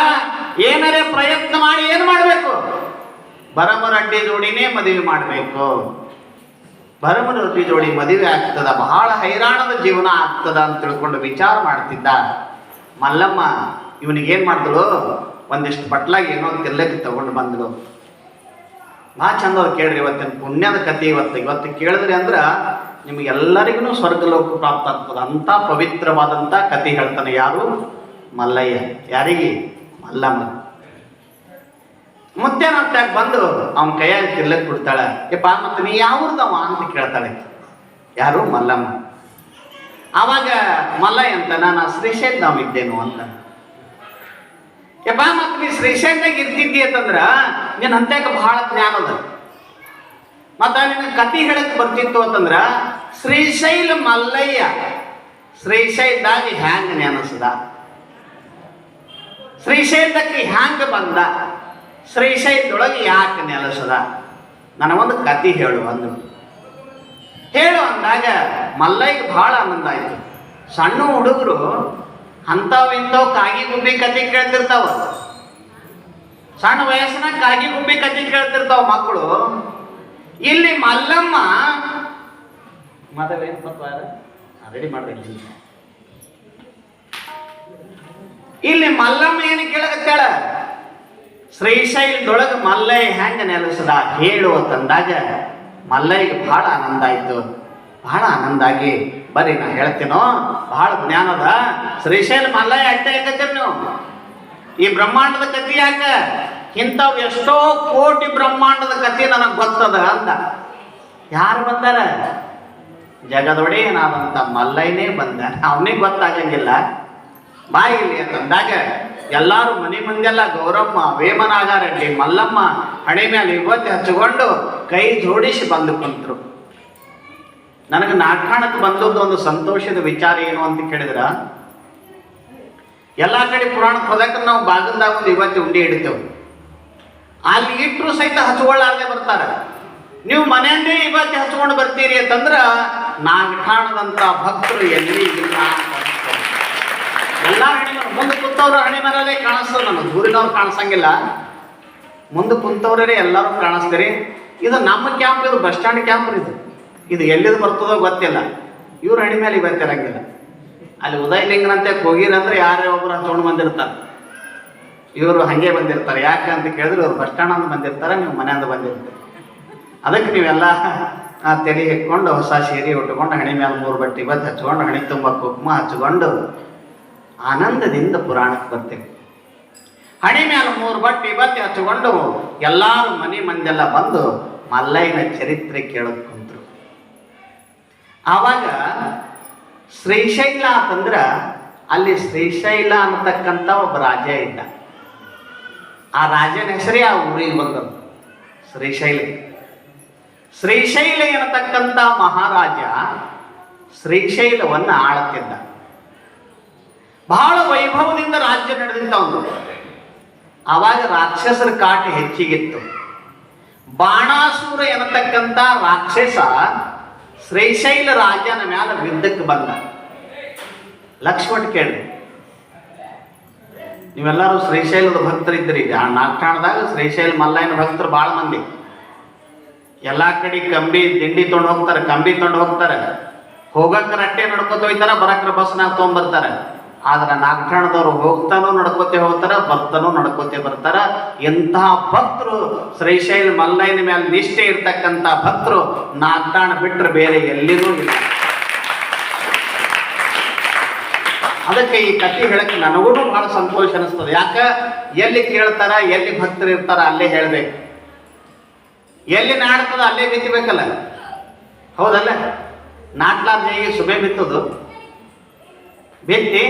ಏನರೇ ಪ್ರಯತ್ನ ಮಾಡಿ ಏನು ಮಾಡಬೇಕು? ಭರಮರಡ್ಡಿ ಜೋಡಿನೇ ಮದುವೆ ಮಾಡಬೇಕು. ಭರಮರಡ್ಡಿ ಜೋಡಿ ಮದುವೆ ಆಗ್ತದ, ಬಹಳ ಹೈರಾಣದ ಜೀವನ ಆಗ್ತದ ಅಂತ ತಿಳ್ಕೊಂಡು ವಿಚಾರ ಮಾಡ್ತಿದ್ದ ಮಲ್ಲಮ್ಮ. ಇವನಿಗೆ ಏನು ಮಾಡಿದಳು? ಒಂದಿಷ್ಟು ಬಟ್ಲಾಗಿ ಏನೋ ತಿಲ್ಲಕ್ಕೆ ತಗೊಂಡು ಬಂದಳು ಭಾಳ ಚಂದ ಅವ್ರು ಕೇಳ್ರಿ ಇವತ್ತಿನ ಪುಣ್ಯದ ಕಥೆ ಇವತ್ತು. ಇವತ್ತು ಕೇಳಿದ್ರಿ ಅಂದ್ರೆ ನಿಮಗೆಲ್ಲರಿಗೂ ಸ್ವರ್ಗಲೋಕ ಪ್ರಾಪ್ತ ಆಗ್ತದೆ. ಅಂತ ಪವಿತ್ರವಾದಂಥ ಕಥೆ ಹೇಳ್ತಾನೆ ಯಾರು? ಮಲ್ಲಯ್ಯ. ಯಾರಿಗೆ? ಮಲ್ಲಮ್ಮ. ಮುತ್ತೇನಂತಾಗ ಬಂದು ಅವನ ಕೈಯಲ್ಲಿ ತಿರ್ಲಕ್ಕೆ ಬಿಡ್ತಾಳೆ. ಯಪ್ಪ, ಮತ್ತೆ ನೀ ಯಾವ್ದವ ಅಂತ ಕೇಳ್ತಾಳೆ. ಯಾರು? ಮಲ್ಲಮ್ಮ. ಆವಾಗ ಮಲ್ಲಯ್ಯ ಅಂತ, ನಾನು ನಾವು ಇದ್ದೇನು ಅಂತ. ಯಪ್ಪ ಮತ್ತೆ ನೀ ಶ್ರೀಶೈಲದಾಗ ಇರ್ತಿದ್ದಿ ಅಂತಂದ್ರ ನಿನ್ನ ಹಂತ್ಯಾಗ ಬಹಳ ಜ್ಞಾನ ಅದ. ಮತ್ತ ನಿನ್ನ ಕತಿ ಹೇಳಕ್ ಬರ್ತಿತ್ತು ಅಂತಂದ್ರ ಶ್ರೀಶೈಲ ಮಲ್ಲಯ್ಯ, ಶ್ರೀಶೈಲ್ದಾಗ ಹ್ಯಾಂಗ ನೆನಸದ? ಶ್ರೀಶೈಲಕ್ಕೆ ಹ್ಯಾಂಗ ಬಂದ? ಶ್ರೀಶೈಲದೊಳಗೆ ಯಾಕೆ ನೆಲೆಸದ ನನಗೊಂದು ಕತಿ ಹೇಳು ಅಂದ್ರು. ಹೇಳು ಅಂದಾಗ ಮಲ್ಲಯ್ಯಗೆ ಬಹಳ ಆನಂದ ಆಯ್ತು. ಸಣ್ಣ ಹುಡುಗರು ಅಂಥವು ಇಂಥವು ಕಾಗಿ ಗುಬ್ಬಿ ಕತೆ ಕೇಳ್ತಿರ್ತಾವ. ಸಣ್ಣ ವಯಸ್ಸಿನ ಕಾಗಿ ಗುಬ್ಬಿ ಕತೆ ಕೇಳ್ತಿರ್ತಾವ ಮಕ್ಕಳು. ಇಲ್ಲಿ ಮಲ್ಲಮ್ಮ ಮದವೇನು ರೆಡಿ ಮಾಡ್ಬೇಕು ಇಲ್ಲಿ ಮಲ್ಲಮ್ಮ ಏನು ಕೇಳಕತ್ತಾಳ? ಶ್ರೀಶೈಲದೊಳಗೆ ಮಲ್ಲಯ್ಯ ಹೆಂಗ ನೆಲೆಸದ ಹೇಳು ಅಂತಂದಾಗ ಮಲ್ಲಯ್ಯಗೆ ಬಹಳ ಆನಂದ ಆಯ್ತು. ಬಹಳ ಆನಂದ ಆಗಿ ಬರ್ರಿ ನಾ ಹೇಳ್ತೀನೋ ಬಹಳ ಜ್ಞಾನದ ಶ್ರೀಶೈಲ ಮಲ್ಲಯ್ಯ ಅಟ್ಟೆ ಯಾಕತ್ತೀರಿ ನೀವು? ಈ ಬ್ರಹ್ಮಾಂಡದ ಕತಿ ಯಾಕೆ? ಇಂಥವು ಎಷ್ಟೋ ಕೋಟಿ ಬ್ರಹ್ಮಾಂಡದ ಕತಿ ನನಗೆ ಗೊತ್ತದ ಅಂತ ಯಾರು ಬಂದಾರ? ಜಗದೊಡೆಯನಾದಂಥ ಮಲ್ಲಯ್ಯನೇ ಬಂದ. ಅವನಿಗೆ ಗೊತ್ತಾಗಂಗಿಲ್ಲ. ಬಾಯಿ ಇಲ್ಲಿ ಅಂತಂದಾಗ ಎಲ್ಲಾರು ಮನೆ ಮುಂದೆಲ್ಲ ಗೌರಮ್ಮ, ವೇಮನಾಗಾರೆಡ್ಡಿ, ಮಲ್ಲಮ್ಮ ಹಣೆ ಮೇಲೆ ಇವತ್ತು ಹಚ್ಚಿಕೊಂಡು ಕೈ ಜೋಡಿಸಿ ಬಂದು ಕುಂತರು. ನನಗೆ ನಾಟಕಕ್ಕೆ ಬಂದದ್ದು ಒಂದು ಸಂತೋಷದ ವಿಚಾರ ಏನು ಅಂತ ಕೇಳಿದ್ರ? ಎಲ್ಲ ಕಡೆ ಪುರಾಣಕ್ಕೆ ಹೋದಕ್ಕೆ ನಾವು ಬಾಗಲ್ದಾಗ ಒಂದು ಇವತ್ತು ಉಂಡಿ ಹಿಡಿತೇವೆ. ಅಲ್ಲಿ ಇಟ್ಟರು ಸಹಿತ ಹಚ್ಕೊಳ್ಳಾರ್ದೆ ಬರ್ತಾರೆ. ನೀವು ಮನೆಯಲ್ಲೇ ಇವತ್ತು ಹಚ್ಕೊಂಡು ಬರ್ತೀರಿ ಅಂತಂದ್ರೆ ನಾಗಠಾಣದಂಥ ಭಕ್ತರು ಎಲ್ಲಿ ಇಲ್ಲ ಎಲ್ಲ ಮುಂದೆ ಕುಂತವ್ರ ಹಣೆ ಮರಲ್ಲೇ ಕಾಣಿಸ್ತದೆ ನಮಗೆ. ದೂರಿನವ್ರು ಕಾಣಿಸಂಗಿಲ್ಲ. ಮುಂದೆ ಕುಂತವ್ರೇ ಎಲ್ಲರೂ ಕಾಣಿಸ್ತೀರಿ. ಇದು ನಮ್ಮ ಕ್ಯಾಂಪ್ ಇದು, ಬಸ್ ಸ್ಟ್ಯಾಂಡ್ ಕ್ಯಾಂಪ್ ಇದು. ಇದು ಎಲ್ಲಿದು ಬರ್ತದೋ ಗೊತ್ತಿಲ್ಲ. ಇವ್ರ ಹಣಿ ಮೇಲೆ ಇವತ್ತಿರಂಗಿಲ್ಲ ಅಲ್ಲಿ ಉದಯಲಿಂಗನಂತೆ ಹೋಗಿರಂದ್ರೆ ಯಾರೇ ಒಬ್ರು ಹಚ್ಕೊಂಡು ಬಂದಿರ್ತಾರೆ. ಇವರು ಹಾಗೆ ಬಂದಿರ್ತಾರೆ. ಯಾಕೆ ಅಂತ ಕೇಳಿದ್ರೆ ಇವ್ರು ಬಸ್ ಸ್ಟ್ಯಾಂಡ್ ಅಂತ ಬಂದಿರ್ತಾರೆ, ನೀವು ಮನೆಯಿಂದ ಬಂದಿರ್ತೀರಿ. ಅದಕ್ಕೆ ನೀವೆಲ್ಲ ತಲೆ ಹಿಕ್ಕೊಂಡು ಹೊಸ ಸೀರೆ ಉಟ್ಕೊಂಡು ಹಣಿ ಮೇಲೆ ಮೂರು ಬಟ್ಟೆ ಇವತ್ತು ಹಚ್ಕೊಂಡು ಹಣಿ ತುಂಬ ಕುಂಕುಮ ಹಚ್ಕೊಂಡು ಆನಂದದಿಂದ ಪುರಾಣಕ್ಕೆ ಬರ್ತೀವಿ ಹಣೆ ಮೇಲೆ ಮೂರು ಬಟ್ಟೆ ಬತ್ತಿ ಹಚ್ಕೊಂಡು ಎಲ್ಲಾರು ಮನೆ ಮಂದೆಲ್ಲ ಬಂದು ಮಲ್ಲಯ್ಯನ ಚರಿತ್ರೆ ಕೇಳಕ್ ಕುಂತ್ರು ಆವಾಗ ಶ್ರೀಶೈಲ ಅಂತಂದ್ರೆ ಅಲ್ಲಿ ಶ್ರೀಶೈಲ ಅಂತಕ್ಕಂಥ ಒಬ್ಬ ರಾಜ ಇದ್ದ. ಆ ರಾಜನ ಹೆಸರೇ ಆ ಊರಿಗೆ ಬಂದದ್ದು. ಶ್ರೀಶೈಲ. ಶ್ರೀಶೈಲ ಎನ್ನತಕ್ಕಂಥ ಮಹಾರಾಜ ಶ್ರೀಶೈಲವನ್ನು ಆಳುತ್ತಿದ್ದ ಬಹಳ ವೈಭವದಿಂದ ರಾಜ್ಯ ನಡೆದಿದ್ದ ಅವನು. ಆವಾಗ ರಾಕ್ಷಸರ ಕಾಟ ಹೆಚ್ಚಿಗಿತ್ತು. ಬಾಣಾಸುರ ಎನ್ನತಕ್ಕಂಥ ರಾಕ್ಷಸ ಶ್ರೀಶೈಲ ರಾಜನ ಮ್ಯಾಲ ಯುದ್ಧಕ್ಕೆ ಬಂದ? ಲಕ್ಷ್ಮಣ್ ಕೇಳಿ ನೀವೆಲ್ಲರೂ ಶ್ರೀಶೈಲದ ಭಕ್ತರಿದ್ದೀರಿ. ಆ ನಾಗ್ಠಾಣದಾಗ ಶ್ರೀಶೈಲ ಮಲ್ಲಯ್ಯನ ಭಕ್ತರು ಭಾಳ ಮಂದಿ. ಎಲ್ಲ ಕಡೆ ಕಂಬಿ ದಿಂಡಿ ತೊಗೊಂಡು ಹೋಗ್ತಾರೆ, ಕಂಬಿ ತೊಗೊಂಡು ಹೋಗ್ತಾರೆ. ಹೋಗಕ್ಕೆ ರಟ್ಟೆ ನಡ್ಕೊತ ಹೋಯ್ತಾರ ಬರಕ್ರ ಬಸ್ನಾಗ ತೊಗೊಂಬರ್ತಾರೆ ಆದ್ರೆ ನಾಗಣದವರು ಹೋಗ್ತಾನೂ ನಡ್ಕೋತೆ ಹೋಗ್ತಾರ ಬರ್ತಾನೂ ನಡ್ಕೋತೆ ಬರ್ತಾರ. ಎಂತಹ ಭಕ್ತರು ಶ್ರೀಶೈಲ ಮಲ್ಲಯ್ಯನ ಮೇಲೆ ನಿಷ್ಠೆ ಇರ್ತಕ್ಕಂಥ ಭಕ್ತರು ನಾಗಣ ಬಿಟ್ಟರೆ ಬೇರೆ ಎಲ್ಲಿಗೂ ಇಲ್ಲ. ಅದಕ್ಕೆ ಈ ಕಥೆ ಹೇಳಕ್ಕೆ ನನಗೂ ಬಹಳ ಸಂತೋಷ ಅನಿಸ್ತದೆ. ಯಾಕ? ಎಲ್ಲಿ ಕೇಳ್ತಾರ, ಎಲ್ಲಿ ಭಕ್ತರು ಇರ್ತಾರ ಅಲ್ಲೇ ಹೇಳ್ಬೇಕು. ಎಲ್ಲಿ ನಾಡ್ತದ ಅಲ್ಲೇ ಬಿತ್ತಬೇಕಲ್ಲ ಹೌದಲ್ಲ? ನಾಟ್ಲಾರ್ಜೆಗೆ ಶುಭೆ ಬಿತ್ತದು. ಬಿತ್ತಿ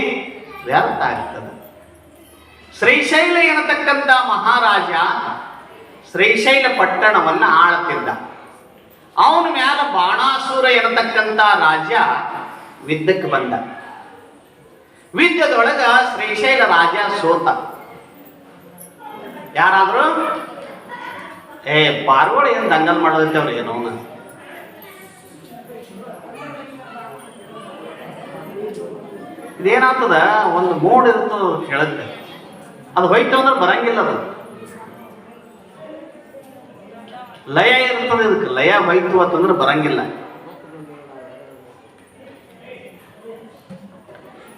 ವ್ಯರ್ಥ ಆಗ್ತದೆ. ಶ್ರೀಶೈಲ ಎನ್ನತಕ್ಕಂಥ ಮಹಾರಾಜ ಶ್ರೀಶೈಲ ಪಟ್ಟಣವನ್ನು ಆಳುತ್ತಿದ್ದ. ಅವನ ಮ್ಯಾಲ ಬಾಣಾಸುರ ಎನ್ನತಕ್ಕಂಥ ರಾಜ ವಿದ್ಯಕ್ಕೆ ಬಂದ. ವಿದ್ಯದೊಳಗ ಶ್ರೀಶೈಲ ರಾಜ ಸೋತ. ಯಾರಾದರೂ? ಏ ಪಾರ್ವಾಳ ಏನು ದಂಗಲ್ ಅವ್ರು ಏನೋ ಇದೇನಾಗ್ತದ? ಒಂದು ಮೋಡ್ ಇರ್ತದ ಹೇಳುತ್ತೆ ಅದು ಹೊಯ್ತು ಅಂದ್ರೆ ಬರಂಗಿಲ್ಲ ಅದು. ಲಯ ಇರ್ತದೆ ಇದಕ್ಕೆ. ಲಯ ಹೊಯ್ತು ಅಂತಂದ್ರೆ ಬರಂಗಿಲ್ಲ.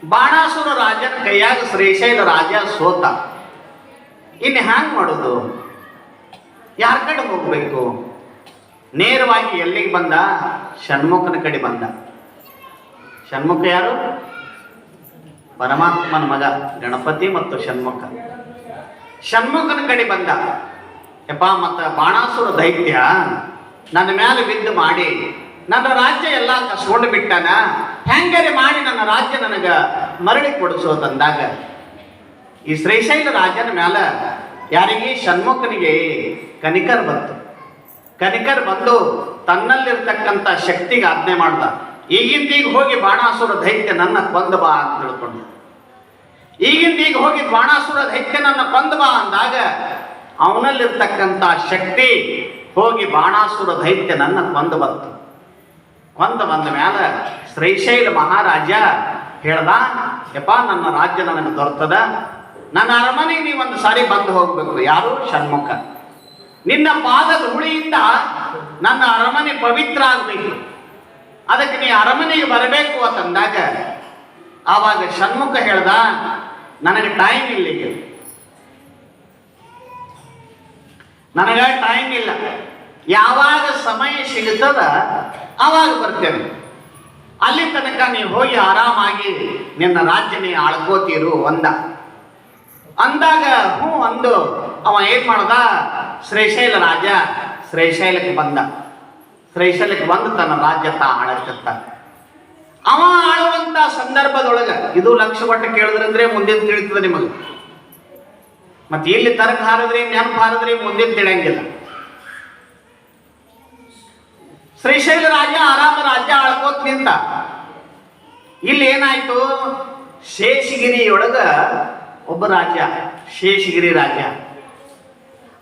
ಬಾಣಾಸುರ ರಾಜನ ಕೈಯಾಗ ಶ್ರೀಶೈಲ ರಾಜ ಸೋತ. ಇನ್ನು ಹ್ಯಾಂಗ್ ಮಾಡೋದು? ಯಾರ ಕಡೆ ಹೋಗ್ಬೇಕು? ನೇರವಾಗಿ ಎಲ್ಲಿಗೆ ಬಂದ? ಷಣ್ಮುಖನ ಕಡೆ ಬಂದ. ಷಣ್ಮುಖ ಯಾರು? ಪರಮಾತ್ಮನ ಮಗ, ಗಣಪತಿ ಮತ್ತು ಷಣ್ಮುಖ. ಷಣ್ಮುಖನ ಕಡೆ ಬಂದ. ಯಪ್ಪ ಮತ್ತ ಬಾಣಾಸುರ ದೈತ್ಯ, ನನ್ನ ಮೇಲೆ ಬಿದ್ದು ಮಾಡಿ, ನನ್ನ ರಾಜ್ಯ ಎಲ್ಲ ಕಸ್ಕೊಂಡು ಬಿಟ್ಟಾನ ಹೆಂಗರೆ ಮಾಡಿ ನನ್ನ ರಾಜ್ಯ ನನಗ ಮರಳಿ ಕೊಡಿಸೋದಂದಾಗ ಈ ಶ್ರೀಶೈಲ ರಾಜನ ಮ್ಯಾಲ ಯಾರಿಗೆ ಷಣ್ಮುಖನಿಗೆ ಕನಿಕರ್ ಬಂತು. ಕನಿಕರ್ ಬಂದು ತನ್ನಲ್ಲಿರ್ತಕ್ಕಂಥ ಶಕ್ತಿಗೆ ಆಜ್ಞೆ ಮಾಡ್ದ. ಈಗಿಂದೀಗ ಹೋಗಿ ಬಾಣಾಸುರ ದೈತ್ಯ ನನ್ನ ಕೊಂದ ಬಾ ಅಂತ ತಿಳ್ಕೊಂಡು ಈಗಿಂದ ಈಗ ಹೋಗಿ ಬಾಣಾಸುರ ದೈತ್ಯ ನನ್ನ ಕೊಂದ ಬಾ ಅಂದಾಗ ಅವನಲ್ಲಿರ್ತಕ್ಕಂಥ ಶಕ್ತಿ ಹೋಗಿ ಬಾಣಾಸುರ ದೈತ್ಯ ನನ್ನ ಕೊಂದು ಬಂತು. ಕೊಂದು ಬಂದ ಮೇಲೆ ಶ್ರೀಶೈಲ ಮಹಾರಾಜ ಹೇಳ್ದ, ಯಪ್ಪ, ನನ್ನ ರಾಜ್ಯ ನನಗೆ ದೊರೆತದ ನನ್ನ ಅರಮನೆಗೆ ಒಂದು ಸಾರಿ ಬಂದು ಹೋಗಬೇಕು. ಯಾರು? ಷಣ್ಮುಖ. ನಿನ್ನ ಪಾದದ ಹುಳಿಯಿಂದ ನನ್ನ ಅರಮನೆ ಪವಿತ್ರ ಆಗಬೇಕು. ಅದಕ್ಕೆ ನೀ ಅರಮನೆಗೆ ಬರಬೇಕು ಅಂತಂದಾಗ ಆವಾಗ ಷಣ್ಮುಖ ಹೇಳ್ದ ನನಗೆ ಟೈಮ್ ಇಲ್ಲ ನನಗ ಟೈಮ್ ಇಲ್ಲ. ಯಾವಾಗ ಸಮಯ ಸಿಗುತ್ತದ ಆವಾಗ ಬರ್ತೇನೆ. ಅಲ್ಲಿ ತನಕ ನೀವು ಹೋಗಿ ಆರಾಮಾಗಿ ನಿನ್ನ ರಾಜ್ಯ ನೀ ಆಳ್ಕೋತೀರು ಅಂದ. ಅಂದಾಗ ಹ್ಞೂ ಅಂದು ಅವ ಏನ್ ಮಾಡ್ದ? ಶ್ರೀಶೈಲ ರಾಜ ಶ್ರೀಶೈಲಕ್ಕೆ ಬಂದ. ಶ್ರೀಶೈಲಕ್ಕೆ ಬಂದು ತನ್ನ ರಾಜ್ಯ ತಾ ಆಳಕತ್ತ ಅವ ಆಳುವಂತ ಸಂದರ್ಭದೊಳಗ ಇದು ಲಕ್ಷ ಕೇಳಿದ್ರೆ ಕೇಳಿದ್ರಂದ್ರೆ ಮುಂದಿನ ತಿಳಿತದ ನಿಮಗೆ? ಮತ್ತೆ ಇಲ್ಲಿ ತರಕ ಹಾರಿದ್ರಿ, ನೆನಪು ಹಾರಿದ್ರಿ ಮುಂದಿನ ತಿಳಿಯಂಗಿಲ್ಲ. ಶ್ರೀಶೈಲ ರಾಜ್ಯ ಆರಾಮ ರಾಜ್ಯ ಆಳ್ಕೋತ ನಿಂತ. ಇಲ್ಲಿ ಏನಾಯ್ತು? ಶೇಷಗಿರಿಯೊಳಗ ಒಬ್ಬ ರಾಜ್ಯ ಶೇಷಗಿರಿ ರಾಜ್ಯ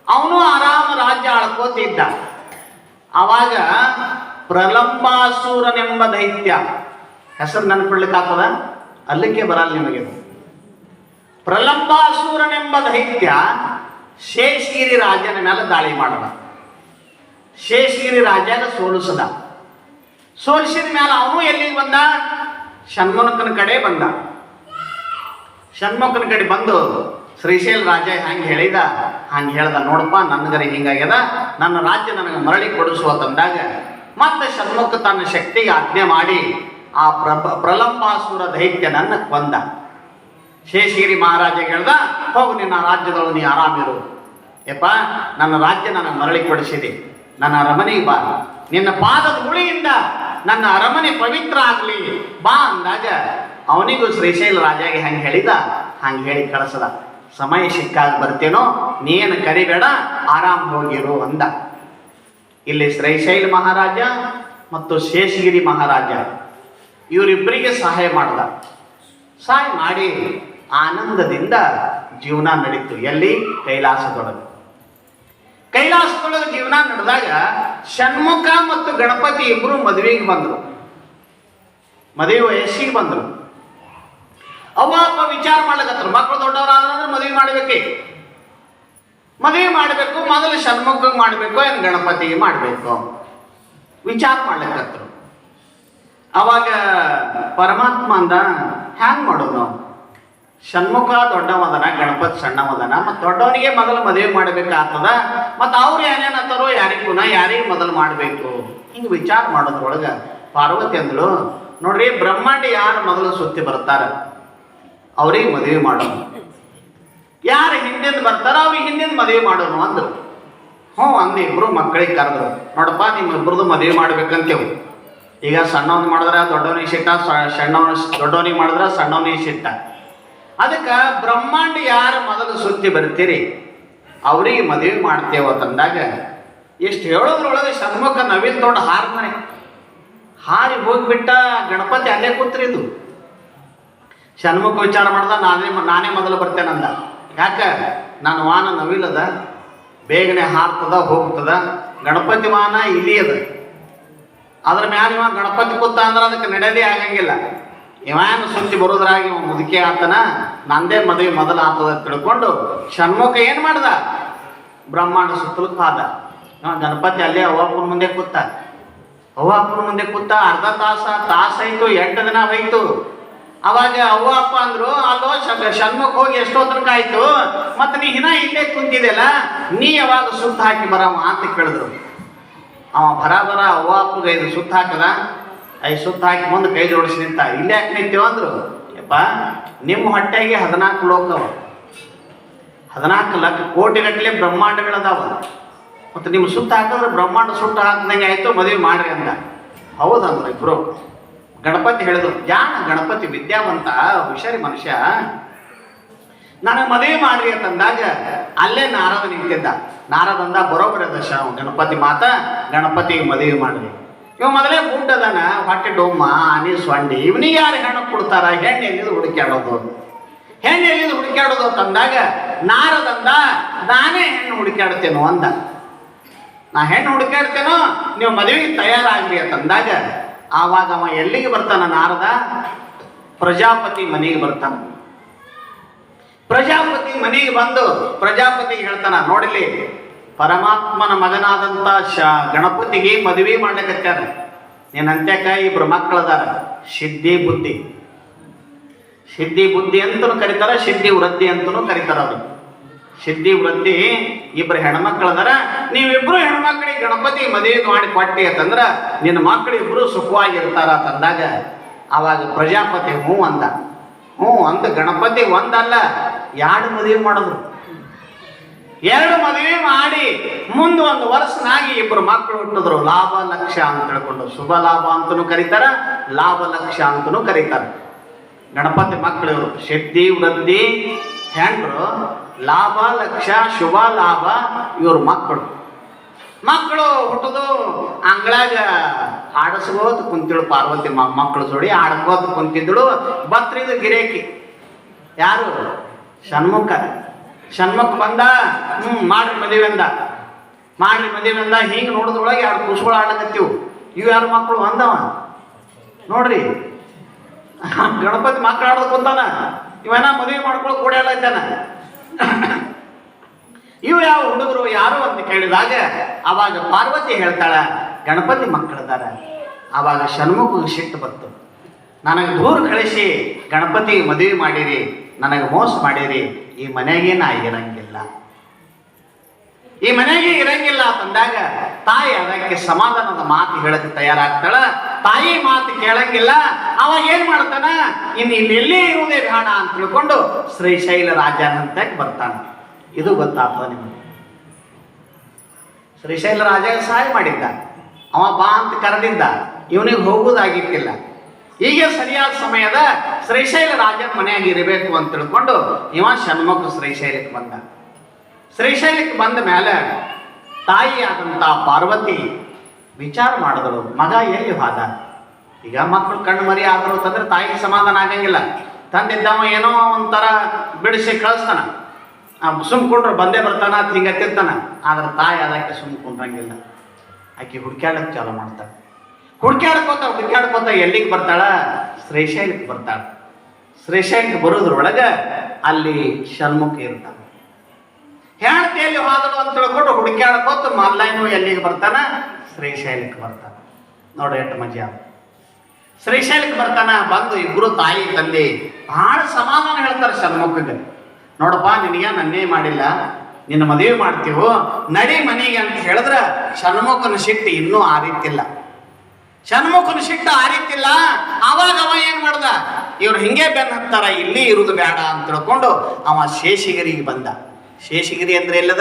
ಅವನು ಆರಾಮ ರಾಜ್ಯ ಆಳ್ಕೋತ ಇದ್ದ ಅವಾಗ ಪ್ರಲಂಬಾಸೂರನೆಂಬ ದೈತ್ಯ ಹೆಸರು ನೆನಪಿಡ್ಲಿಕ್ಕಾಗ್ತದ? ಅಲ್ಲಿಗೆ ಬರಲ್ಲ ನಿಮಗೆ. ಪ್ರಲಂಬಾಸೂರನೆಂಬ ದೈತ್ಯ ಶೇಷಗಿರಿ ರಾಜನ ಮೇಲೆ ದಾಳಿ ಮಾಡದ. ಶೇಷಗಿರಿ ರಾಜನ ಸೋಲಿಸದ. ಸೋಲಿಸಿದ ಮೇಲೆ ಅವನು ಎಲ್ಲಿಗೆ ಬಂದ? ಷಣ್ಮುಖನ ಕಡೆ ಬಂದ. ಷಣ್ಮುಖನ ಕಡೆ ಬಂದು ಶ್ರೀಶೈಲ ರಾಜ ಹಂಗೆ ಹೇಳಿದ, ಹಂಗೆ ಹೇಳ್ದ, ನೋಡಪ್ಪ ನನ್ಗರೆ ಹಿಂಗಾಗ್ಯದ, ನನ್ನ ರಾಜ್ಯ ನನಗೆ ಮರಳಿ ಕೊಡಿಸುವ ಅಂತಂದಾಗ ಮತ್ತೆ ಷಣ್ಮುಖ ತನ್ನ ಶಕ್ತಿಗೆ ಆಜ್ಞೆ ಮಾಡಿ ಆ ಪ್ರಬ ಪ್ರಲಂಬಾಸುರ ದೈತ್ಯನನ್ನು ಕೊಂದ. ಶೇಷಗಿರಿ ಮಹಾರಾಜ ಹೇಳ್ದ, ಹೋಗು ನಿನ್ನ ರಾಜ್ಯದೊಳಗೆ ನೀ ಆರಾಮಿರು. ಯಪ್ಪ, ನನ್ನ ರಾಜ್ಯ ನನಗೆ ಮರಳಿ ಕೊಡಿಸಿದೆ. ನನ್ನ ಅರಮನೆಗೆ ಬಾ. ನಿನ್ನ ಪಾದದ ಹುಳಿಯಿಂದ ನನ್ನ ಅರಮನೆ ಪವಿತ್ರ ಆಗಲಿ. ಬಾ ಅಂದಾಗ ಅವನಿಗೂ ಶ್ರೀಶೈಲ ರಾಜಾಗೆ ಹಂಗೆ ಹೇಳಿದ, ಹಂಗೆ ಹೇಳಿ ಕಳಿಸದ. ಸಮಯ ಸಿಕ್ಕಾಗ ಬರ್ತೇನೋ, ನೀನು ಕರಿಬೇಡ, ಆರಾಮ್ ಹೋಗಿರು ಅಂದ. ಇಲ್ಲಿ ಶ್ರೀಶೈಲ ಮಹಾರಾಜ ಮತ್ತು ಶೇಷಗಿರಿ ಮಹಾರಾಜ. ಇವರಿಬ್ಬರಿಗೆ ಸಹಾಯ ಮಾಡ್ದ ಸಹಾಯ ಮಾಡಿ ಆನಂದದಿಂದ ಜೀವನ ನಡೀತು. ಎಲ್ಲಿ? ಕೈಲಾಸದೊಳಗೆ. ಕೈಲಾಸದೊಳಗೆ ಜೀವನ ನಡೆದಾಗ ಷಣ್ಮುಖ ಮತ್ತು ಗಣಪತಿ ಇಬ್ಬರು ಮದುವೆಗೆ ಬಂದರು. ಮದುವೆ ವಯಸ್ಸಿಗೆ ಬಂದರು. ಅವ ಅಪ್ಪ ವಿಚಾರ ಮಾಡ್ಲಕತ್ರು ಮಕ್ಕಳು ದೊಡ್ಡವರಾದ್ರೆ ಮದುವೆ ಮಾಡಬೇಕೆ? ಮದುವೆ ಮಾಡಬೇಕು, ಮೊದಲು ಷಣ್ಮುಖ ಮಾಡಬೇಕು, ಏನು ಗಣಪತಿಗೆ ಮಾಡಬೇಕು? ವಿಚಾರ ಮಾಡ್ಲಿಕತ್ರು ಅವಾಗ ಪರಮಾತ್ಮ ಅಂದ, ಹ್ಯಾಂಗ್ ಮಾಡೋದು? ಷಣ್ಮುಖ ದೊಡ್ಡವದನ, ಗಣಪತಿ ಸಣ್ಣವದನ, ಮತ್ತು ದೊಡ್ಡವನಿಗೆ ಮೊದಲು ಮದುವೆ ಮಾಡ್ಬೇಕಾಗ್ತದ ಮತ್ತು ಅವ್ರು ಏನೇನತ್ತಾರೋ ಯಾರಿಗೂ ಯಾರಿಗೆ ಮೊದಲು ಮಾಡಬೇಕು? ಹಿಂಗೆ ವಿಚಾರ ಮಾಡೋದ್ರೊಳಗೆ ಪಾರ್ವತಿ ಅಂದಳು ನೋಡ್ರಿ, ಬ್ರಹ್ಮಾಂಡ ಯಾರು ಮೊದಲು ಸುತ್ತಿ ಬರ್ತಾರ? ಅವ್ರಿಗೆ ಮದುವೆ ಮಾಡೋಣ ಯಾರು ಹಿಂದಿಂದ ಬರ್ತಾರ, ಅವ್ರಿಗೆ ಹಿಂದಿಂದ ಮದುವೆ ಮಾಡೋನು ಅಂದರು ಹ್ಞೂ, ಅಂದ ಇಬ್ರು ಮಕ್ಕಳಿಗೆ ಕರೆದ್ರು, ನೋಡಪ್ಪ ನಿಮ್ಮ ಇಬ್ರದ್ದು ಮದುವೆ ಮಾಡ್ಬೇಕಂತೇವು. ಈಗ ಸಣ್ಣವನ್ ಮಾಡಿದ್ರೆ ದೊಡ್ಡವನಿಗೆ ಸಿಟ್ಟ ಸಣ್ಣವನ ದೊಡ್ಡವನಿಗೆ ಮಾಡಿದ್ರೆ ಸಣ್ಣವನಿಗೆ ಸಿಟ್ಟ ಅದಕ್ಕೆ ಬ್ರಹ್ಮಾಂಡ ಯಾರು ಮೊದಲು ಸುತ್ತಿ ಬರ್ತೀರಿ? ಅವರಿಗೆ ಮದುವೆ ಮಾಡ್ತೇವ ತಂದಾಗ ಎಷ್ಟು ಹೇಳೋದ್ರೊಳಗೆ ಷಣ್ಮುಖ ನವೀನ್ ದೊಡ್ಡ ಹಾರ್ತಾನೆ ಹಾರಿ ಹೋಗ್ಬಿಟ್ಟ ಗಣಪತಿ ಅಲ್ಲೇ ಕೂತ್ರಿದ್ದು ಷಣ್ಮುಖ ವಿಚಾರ ಮಾಡ್ದ, ನಾನೇ ನಾನೇ ಮೊದಲು ಬರ್ತೇನಂದ ಯಾಕ? ನಾನು ವಾಹನ ನವಿಲದ, ಬೇಗನೆ ಹಾರ್ತದ, ಹೋಗ್ತದ. ಗಣಪತಿ ವಾಹನ ಇಲ್ಲಿ ಅದ ಅದ್ರ ಮ್ಯಾಲ ಇವ ಗಣಪತಿ ಕೂತ ಅಂದ್ರೆ ಅದಕ್ಕೆ ನಡೆದೇ ಆಗಂಗಿಲ್ಲ. ಇವೇನು ಸುದ್ದಿ ಬರೋದ್ರಾಗಿ ಇವ ಮುದುಕಿ ಆತನ ನಂದೇ ಮದುವೆ ಮೊದಲ ಆತದ ತಿಳ್ಕೊಂಡು ಷಣ್ಮುಖ ಏನು ಮಾಡ್ದ? ಬ್ರಹ್ಮಾಂಡ ಸುತ್ತಲೂ ಹಾ, ಗಣಪತಿ ಅಲ್ಲೇ ಅವ್ವಪ್ಪನ ಮುಂದೆ ಕೂತ. ಅವ್ವಪ್ಪನ ಮುಂದೆ ಕೂತ ಅರ್ಧ ತಾಸ ತಾಸಾಯ್ತು ಎಂಟು ದಿನ ಹೋಯ್ತು. ಅವಾಗ ಅವ್ವ ಅಪ್ಪ ಅಂದ್ರು ಅಲ್ಲೋ ಷಣ್ಮುಖ ಹೋಗಿ ಎಷ್ಟೋ ತನಕ ಆಯ್ತು ಮತ್ತೆ ನೀ ಹಿನ ಇಲ್ಲೇ ಕುಂತಿದೆಯಲ್ಲ ನೀ ಯಾವಾಗ ಸುತ್ತ ಹಾಕಿ ಬರವ? ಅಂತ ಕೇಳಿದ್ರು. ಅವ ಬರ ಬರ ಅವ್ವ ಅಪ್ಪಗೆ ಐದು ಸುತ್ತ ಹಾಕದ? ಐ ಸುತ್ತ ಹಾಕಿ ಮುಂದೆ ಕೈ ಜೋಡಿಸಿ ನಿಂತ. ಇಲ್ಲೇ ಯಾಕೆ ನಿಂತೀವ ಅಂದ್ರು? ಯಪ್ಪ, ನಿಮ್ಮ ಹೊಟ್ಟೆಗೆ ಹದಿನಾಲ್ಕು ಲೋಕವ ಹದಿನಾಲ್ಕು ಲಕ್ಷ ಕೋಟಿ ಗಟ್ಟಲೆ ಬ್ರಹ್ಮಾಂಡಗಳದಾವ. ಮತ್ತು ನಿಮ್ಮ ಸುತ್ತ ಹಾಕಿದ್ರೆ ಬ್ರಹ್ಮಾಂಡ ಸುಟ್ಟು ಹಾಕಿದಂಗೆ ಆಯ್ತು, ಮದುವೆ ಮಾಡ್ರಿ ಅಂತ ಹೌದಂದ್ರು ಇಬ್ರು. ಗಣಪತಿ ಹೇಳಿದ್ರು ಜಾಣ ಗಣಪತಿ ವಿದ್ಯಾವಂತ, ಹುಷಾರಿ ಮನುಷ್ಯ. ನನಗೆ ಮದುವೆ ಮಾಡ್ರಿ ಅಂತಂದಾಗ ಅಲ್ಲೇ ನಾರದ ನಿಂತಿದ್ದ. ನಾರದ ಅಂದ ಬರೋಬ್ಬರಿ ದಶ ಗಣಪತಿ ಮಾತ ಗಣಪತಿಗೆ ಮದುವೆ ಮಾಡ್ರಿ. ಇವ ಮೊದಲೇ ಗುಡ್ಡದನ ಹೊಟ್ಟೆ ಡೊಮ್ಮ, ಆನಿ ಸೊಂಡಿ ಇವನಿಗೆ ಯಾರು ಹೆಣ್ಣು ಕೊಡ್ತಾರ? ಹೆಣ್ಣು ಎಲ್ಲಿದು ಹುಡುಕ್ಯಾಡೋದು? ಹೆಣ್ಣು ಎಲ್ಲಿದು ಹುಡುಕ್ಯಾಡೋದು ಅಂತಂದಾಗ ನಾರದಂದ ನಾನೇ ಹೆಣ್ಣು ಹುಡುಕ್ಯಾಡ್ತೇನೋ ಅಂದ. ನಾ ಹೆಣ್ಣು ಹುಡುಕ್ಯಾಡ್ತೇನೋ, ನೀವು ಮದುವೆಗೆ ತಯಾರಾಗ್ರಿ ಅಂತಂದಾಗ ಆವಾಗ ಅವ ಎಲ್ಲಿಗೆ ಬರ್ತಾನ ನಾರದ? ಪ್ರಜಾಪತಿ ಮನೆಗೆ ಬರ್ತಾನ. ಪ್ರಜಾಪತಿ ಮನೆಗೆ ಬಂದು ಪ್ರಜಾಪತಿಗೆ ಹೇಳ್ತಾನ ನೋಡಿಲಿ ಪರಮಾತ್ಮನ ಮಗನಾದಂತ ಶ ಗಣಪತಿಗೆ ಮದುವೆ ಮಾಡ್ಲಿಕತ್ಯಾರ ನೀನು ಅಂತ್ಯಕ ಇಬ್ರು ಮಕ್ಕಳದಾರ ಸಿದ್ಧಿ ಬುದ್ಧಿ. ಸಿದ್ಧಿ ಬುದ್ಧಿ ಅಂತಲೂ ಕರೀತಾರ ಸಿದ್ಧಿ ವೃದ್ಧಿ ಅಂತಲೂ ಕರೀತಾರ ಅವರು. ಸಿದ್ಧಿ ವೃದ್ಧಿ ಇಬ್ರು ಹೆಣ್ಮಕ್ಳದಾರ, ನೀವಿಬ್ರು ಹೆಣ್ಮಕ್ಳಿಗೆ ಗಣಪತಿ ಮದುವೆ ಮಾಡಿ ಕೊಟ್ಟಿ ಅಂತಂದ್ರ ನಿನ್ನ ಮಕ್ಕಳು ಇಬ್ರು ಸುಖವಾಗಿರ್ತಾರ ತಂದಾಗ ಅವಾಗ ಪ್ರಜಾಪತಿ ಹ್ಞೂ ಅಂದ. ಹ್ಞೂ ಅಂತ ಗಣಪತಿ ಒಂದಲ್ಲ ಎರಡು ಮದುವೆ ಮಾಡಿದ್ರು. ಎರಡು ಮದುವೆ ಮಾಡಿ ಮುಂದೆ ಒಂದು ವರ್ಷನಾಗಿ ಇಬ್ಬರು ಮಕ್ಕಳು ಹುಟ್ಟಿದ್ರು. ಲಾಭ, ಲಕ್ಷ ಅಂತ ಹೇಳ್ಕೊಂಡು ಶುಭ, ಲಾಭ ಅಂತಲೂ ಕರೀತಾರ, ಲಾಭ, ಲಕ್ಷ ಅಂತಲೂ ಕರೀತಾರ. ಗಣಪತಿ ಮಕ್ಕಳು ಶಕ್ತಿ, ವೃದ್ಧಿ, ಹೆಂಡ್ರು, ಲಾಭ, ಲಕ್ಷ, ಶುಭ, ಲಾಭ ಇವ್ರ ಮಕ್ಕಳು. ಮಕ್ಕಳು ಹುಟ್ಟದು ಅಂಗಳಾಗ ಆಡಿಸ್ಬೋದು ಕುಂತಿಳು ಪಾರ್ವತಿ ಮಕ್ಕಳು ಜೋಡಿ ಆಡ್ಕೋತ ಕುಂತಿದ್ದಳು. ಬತ್ರಿದು ಗಿರೇಕಿ. ಯಾರು? ಷಣ್ಮುಖ. ಷಣ್ಮುಖ ಬಂದ ಹ್ಞೂ ಮಾಡ್ರಿ ಮದುವೆ ಅಂದ. ಮಾಡ್ರಿ ಮದುವೆ ಅಂದ, ಹಿಂಗೆ ನೋಡಿದ್ರೊಳಗೆ ಎರಡು ಕುಸುಗಳು ಆಡ್ಲಕತ್ತೀವು. ಇವು ಯಾರು ಮಕ್ಕಳು ಅಂದವ ನೋಡ್ರಿ. (laughs) ಗಣಪತಿ ಮಕ್ಕಳು ಆಡೋದು ಬಂದಾನ ಇವನ ಮದುವೆ ಮಾಡ್ಕೊಳ್ಳೋ ಕೂಡ ಎಲ್ಲ ಇದ್ದಾನ (clears throat) ಇವು ಯಾವ ಹುಡುಗರು, ಯಾರು ಅಂತ ಕೇಳಿದಾಗ, ಅವಾಗ ಪಾರ್ವತಿ ಹೇಳ್ತಾಳ, ಗಣಪತಿ ಮಕ್ಕಳದಾರ. ಅವಾಗ ಷಣ್ಮುಖ ಸಿಟ್ಟು ಬಂತು. ನನಗೆ ದೂರ ಕಳಿಸಿ ಗಣಪತಿ ಮದುವೆ ಮಾಡಿರಿ. ನನಗೆ ಮೋಸ ಮಾಡಿರಿ. ಈ ಮನೆಗೆ ನಾ ಇರಂಗಿಲ್ಲ. ಈ ಮನೆಗೆ ಇರಂಗಿಲ್ಲ ಅಂತಂದಾಗ ತಾಯಿ ಅದಕ್ಕೆ ಸಮಾಧಾನದ ಮಾತು ಹೇಳಕ್ಕೆ ತಯಾರಾಗ್ತಾಳ. ತಾಯಿ ಮಾತು ಕೇಳಂಗಿಲ್ಲ. ಅವಾಗ ಏನ್ ಮಾಡ್ತಾನ? ಇನ್ನು ಇಲ್ಲಿ ಎಲ್ಲೇ ಇರುವುದೇ ಬೇಡ ಅಂತ ತಿಳ್ಕೊಂಡು ಶ್ರೀಶೈಲ ರಾಜನಂತ ಬರ್ತಾನ. ಇದು ಗೊತ್ತಾಗ್ತದ ನಿಮಗೆ? ಶ್ರೀಶೈಲ ರಾಜ ಸಹಾಯ ಮಾಡಿದ್ದ. ಅವ ಬಾ ಅಂತ ಕರೆದಿದ್ದ. ಇವನಿಗೆ ಹೋಗುವುದಾಗಿತ್ತಿಲ್ಲ ಹೀಗೆ ಸರಿಯಾದ ಸಮಯದ ಶ್ರೀಶೈಲ ರಾಜನ ಮನೆಯಾಗಿ ಇರಬೇಕು ಅಂತ ತಿಳ್ಕೊಂಡು ಇವ ಷಣ್ಮುಖ ಶ್ರೀಶೈಲಕ್ಕೆ ಬಂದ. ಶ್ರೀಶೈಲಕ್ಕೆ ಬಂದ ಮೇಲೆ ತಾಯಿಯಾದಂಥ ಪಾರ್ವತಿ ವಿಚಾರ ಮಾಡಿದಳು, ಮಗ, ಎಲ್ಲಿ ಹೋದ? ಈಗ ಮಕ್ಕಳು ಕಣ್ಣು ಮರಿ ಆದರು ಅಂತಂದ್ರೆ ತಾಯಿಗೆ ಸಮಾಧಾನ ಆಗಂಗಿಲ್ಲ. ತಂದಿದ್ದವ ಏನೋ ಒಂಥರ ಬಿಡಿಸಿ ಕಳಿಸ್ತಾನ. ಸುಮ್ ಕುಂಡ್ರು, ಬಂದೇ ಬರ್ತಾನ ಹಿಂಗೆ ತಿಂತಾನ ಆದ್ರೆ ತಾಯಿ ಅದಕ್ಕೆ ಸುಮ್ ಕುಂಡ್ರಂಗಿಲ್ಲ. ಆಕೆ ಹುಡ್ಕ್ಯಾಡಕ್ಕೆ ಚಾಲು ಮಾಡ್ತಾಳೆ. ಹುಡ್ಕ್ಯಾಡ್ಕೋತ ಹುಡ್ಕ್ಯಾಡ್ಕೋತ ಎಲ್ಲಿಗೆ ಬರ್ತಾಳ? ಶ್ರೀಶೈಲಕ್ಕೆ ಬರ್ತಾಳ. ಶ್ರೀಶೈಲಕ್ಕೆ ಬರೋದ್ರೊಳಗ ಅಲ್ಲಿ ಷಣ್ಮುಖ ಇರ್ತಾನೆ ಹೇಳ್ತೇಲಿ ಹೋದಳು ಅಂತ ತಿಳ್ಕೊಂಡು ಹುಡುಕ್ಯಾಡ್ಕೋತ ಮಾಲ್ಲೈನು ಎಲ್ಲಿಗೆ ಬರ್ತಾನ? ಶ್ರೀಶೈಲಕ್ಕೆ ಬರ್ತಾನ. ನೋಡಿ ಎಷ್ಟು ಮಜಾ. ಶ್ರೀಶೈಲಕ್ಕೆ ಬರ್ತಾನ, ಬಂದು ಇಬ್ರು ತಾಯಿ, ತಂದೆ ಬಹಳ ಸಮಾಧಾನ ಹೇಳ್ತಾರೆ ಷಣ್ಮುಖಗೆ. ನೋಡಪ್ಪ ನಿನಗೆ ನನ್ನೇ ಮಾಡಿಲ್ಲ? ನಿನ್ನ ಮದುವೆ ಮಾಡ್ತೀವೋ? ನಡಿ ಮನೆಗೆ ಅಂತ ಹೇಳಿದ್ರೆ ಷಣ್ಮುಖನ ಸಿಟ್ಟು ಇನ್ನೂ ಆರಿತಿಲ್ಲ ಷಣ್ಮುಖನ ಸಿಟ್ಟು ಆರಿತಿಲ್ಲ ಆವಾಗ ಅವ ಏನ್ ಮಾಡ್ದ? ಇವ್ರು ಹಿಂಗೆ ಬೆನ್ನ ಹತ್ತಾರ, ಇಲ್ಲಿ ಇರುದು ಬೇಡ ಅಂತ ತಿಳ್ಕೊಂಡು ಅವ ಶೇಷಗಿರಿಗೆ ಬಂದ. ಶೇಷಗಿರಿ ಅಂದ್ರೆ ಎಲ್ಲದ?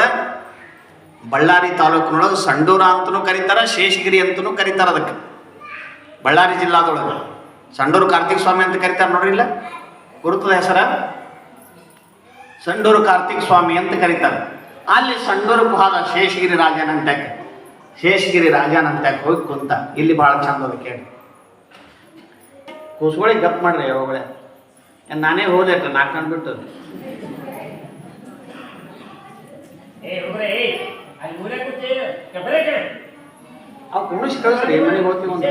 ಬಳ್ಳಾರಿ ತಾಲೂಕಿನೊಳಗೆ ಸಂಡೂರ ಅಂತನೂ ಕರೀತಾರ, ಶೇಷಗಿರಿ ಅಂತನೂ ಕರೀತಾರ ಅದಕ್ಕೆ. ಬಳ್ಳಾರಿ ಜಿಲ್ಲಾದೊಳಗೆ. ಸಂಡೂರು ಕಾರ್ತಿಕ್ ಸ್ವಾಮಿ ಅಂತ ಕರೀತಾರೆ ನೋಡ್ರಿ ಇಲ್ಲ? ಗುರುತದ ಹೆಸರ? ಸಂಡೂರು ಕಾರ್ತಿಕ್ ಸ್ವಾಮಿ ಅಂತ ಕರೀತಾರೆ. ಅಲ್ಲಿ ಸಂಡೂರು ಹೋದ ಶೇಷಗಿರಿ ರಾಜನಂತಕ್ಕೆ ಶೇಷಗಿರಿ ರಾಜನಂತಕ್ಕೆ ಹೋಗಿ ಕುಂತ. ಇಲ್ಲಿ ಭಾಳ ಚಂದ ಅದ ಕೇಳಿ. ಕೂಸ್ಕೊಳ್ಳಿ ಗಪ್ ಮಾಡ್ರಿ ಯಾವಾಗಲೇ ನಾನೇ ಹೋದೆ ನಾಲ್ಕು ಬಿಟ್ಟು. ಅವ್ ಕುಣಿಸಿ ಕಳಿಸ್ರಿ ಮನೆಗೆ ಹೋಗ್ತೀವಿ ಅಂತ